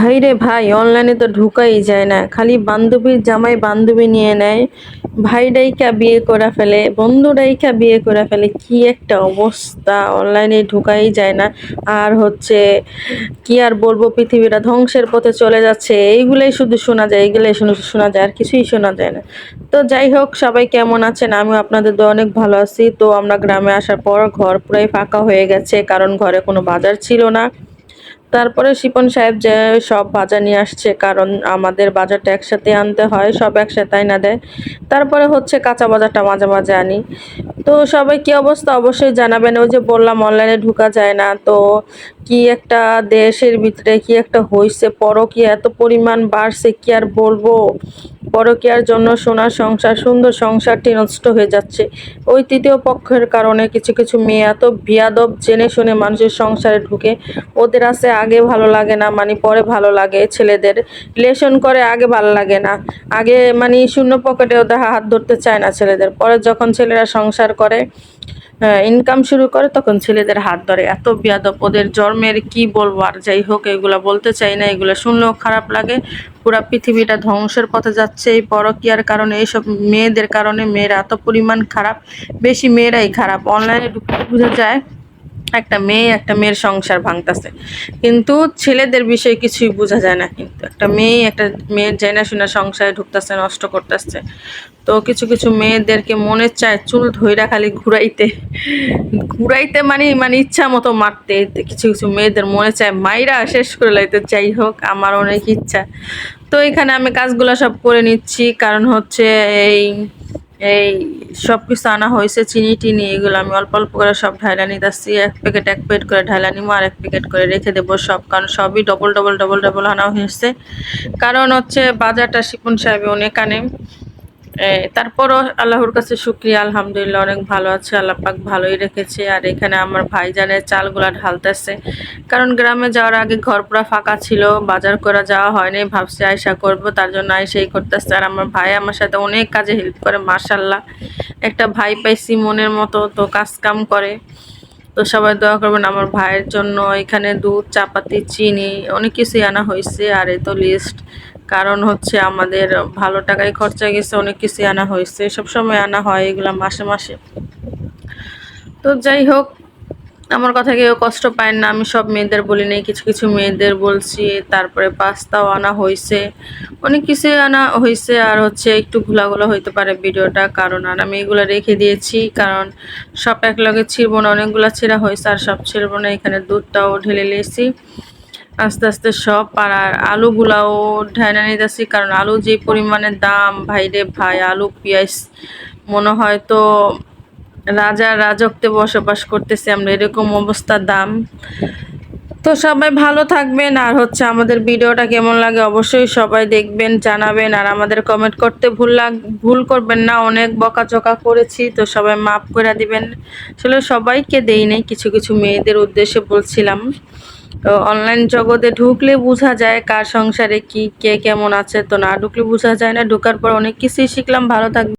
ভাই রে ভাই অনলাইনে তো ঢুকাই যায় না। খালি বান্ধবীর জামাই বান্ধবী নিয়ে নেয়। ভাই ডাইকা বিয়ে করে ফেলে বন্ধু ডাইকা বিয়ে করে ফেলে, কি একটা অবস্থা। অনলাইনে ঢুকাই যায় না। আর হচ্ছে, কি আর বলব, পৃথিবীটা ধ্বংসের পথে চলে যাচ্ছে। এইগুলাই শুধু শোনা যায়, এইগুলাই শুধু শোনা যায়, আর কিছুই শোনা যায় না। তো যাই হোক, সবাই কেমন আছেন? আমিও আপনাদের তো অনেক ভালো আছি। তো আমরা গ্রামে আসার পর ঘর পুরাই ফাঁকা হয়ে গেছে, কারণ ঘরে কোনো বাজার ছিল না। তারপরে শিপন সাহেব যে সব বাজার নিয়ে আসছে, কারণ আমাদের বাজারটা একসাথে আনতে হয়, সব একসাথে না দেয়। তারপরে হচ্ছে কাঁচা বাজারটা মাঝে মাঝে আনি। তো সবাই কি অবস্থা? অবশ্যই জানাবেন। ওই যে বললাম অনলাইনে ঢুকা যায় না। তো কি একটা দেশের ভিতরে কি একটা হয়েছে পরকীয়া এত পরিমাণ বাড়ছে, কি আর বলব? পরকীয়ার জন্য সোনার সংসার, সুন্দর সংসারটি নষ্ট হয়ে যাচ্ছে। ওই তৃতীয় পক্ষের কারণে কিছু কিছু মেয়ে এত বিয়াদব, জেনে শুনে মানুষের সংসারে ঢুকে। ওদের আছে আগে ভালো লাগে না মানে পরে ভালো লাগে। ছেলেদের রিলেশন করে আগে ভালো লাগে না। আগে মানে শূন্য পকেটে ওদের হাত ধরতে চায় না ছেলেদের। পরে যখন ছেলেরা সংসার করে ইনকাম শুরু করে, তখন ছেলেদের হাত ধরে। এত বিয়াদব, ওদের জন্মের কি বলব? আর যাই হোক, এগুলো বলতে চাই না, এগুলো শুনলেও খারাপ লাগে। পুরা পৃথিবীটা ধ্বংসের পথে যাচ্ছে এই পরকিয়ার কারণে, এইসব মেয়েদের কারণে। মেয়েরা এত পরিমাণ খারাপ, বেশি মেয়েরাই খারাপ। অনলাইনে ঢুকতে বুঝে যায় একটা মেয়ে, একটা মেয়ের সংসার ভাঙতেছে। কিন্তু ছেলেদের বিষয়ে কিছুই বোঝা যায় না কিন্তু। একটা মেয়ে, একটা মেয়ের জেনা শুনে সংসারে ঢুকতেছে, নষ্ট করতেছে। তো কিছু কিছু মেয়েদেরকে মনে চায় চুল ধইরা খালি ঘুরাইতে। ঘুরাইতে মানে মানে ইচ্ছা মতো মারতে। কিছু কিছু মেয়েদের মনে চায়, মাইরা, শেষ করে লাইতে। যাই হোক, আমার অনেক ইচ্ছা। তো এখানে আমি কাজগুলো সব করে নিচ্ছি। কারণ হচ্ছে এই এই সব কিছু আনা হয়েছে, চিনি টিনি এগুলো আমি অল্প অল্প করে সব ঢাইলা নিতেছি। এক প্যাকেট এক প্যাকেট করে ঢাইলা নিবো আর এক প্যাকেট করে রেখে দেবো সব, কারণ সবই ডবল ডবল ডবল ডবল আনা হয়েছে। কারণ হচ্ছে বাজারটা শিপন সাহেবে অনেক আনে। তারপরও আল্লাহর কাছে শুক্রিয়া, আলহামদুলিল্লাহ, অনেক ভালো আছে, আল্লাহ পাক ভালোই রেখেছে। আর এখানে আমার ভাইজানের চালগুলা ঢালতেছে। কারণ গ্রামে যাওয়ার আগে ঘর পুরা ফাঁকা ছিল, বাজার করা যাওয়া হয়নি, ভাবছি আয়সা করব, তার জন্য আয়সাই করতেছে। আর আমার ভাই আমার সাথে অনেক কাজে হেল্প করে মার্শাল্লাহ একটা ভাই পাইছি মনের মতো, তো কাজ কাম করে। তো সবাই দোয়া করবেন আমার ভাইয়ের জন্য। এখানে দুধ, চাপাতি, চিনি, অনেক কিছুই আনা হয়েছে, আর এ তো লিস্ট কারণ হচ্ছে আমাদের ভালো টাকায় খরচা গেছে, অনেক কিছুই আনা হয়েছে সব সময় আনা হয় এগুলো মাসে মাসে। তো যাই হোক, আমার কথা কেউ কষ্ট পায় না, আমি সব মেয়েদের বলি নেই, কিছু কিছু মেয়েদের বলছি, তারপরে পাস্তাও আনা হয়েছে, অনেক কিছুই আনা হয়েছে, আর হচ্ছে একটু ঘোলাগুলো হইতে পারে ভিডিওটা, কারণ আর আমি এগুলো রেখে দিয়েছি, কারণ সব এক লগে ছিড়বো না, অনেকগুলো ছেঁড়া হয়েছে, আর সব ছিড়বো না, এখানে দুধটাও ঢেলে নিয়েছি। আস্তে আস্তে সব আর আলুগুলাও ঢাইনা নিতেছি, কারণ আলু যে পরিমাণে দাম ভাই রে ভাই, আলু, পেঁয়াজ, মনে হয় তো রাজা রাজত্বে বসবাস করতেছি আমরা, এরকম অবস্থা দাম। তো সবাই ভালো থাকবেন, আর হচ্ছে আমাদের ভিডিওটা কেমন লাগে অবশ্যই সবাই দেখবেন, জানাবেন, আর আমাদের কমেন্ট করতে ভুল লাগ, ভুল করবেন না, অনেক বকাচকা করেছি, তো সবাই মাফ করে দিবেন। আসলে সবাইকে দেই নেই, কিছু কিছু মেয়েদের উদ্দেশ্যে বলছিলাম। তো অনলাইন জগতে ঢুকলে বোঝা যায় কার সংসারে কি, কে কেমন আছে। তো না ঢুকলে বোঝা যায় না, ঢুকার পর অনেক কিছুই শিখলাম, ভালো থাকবে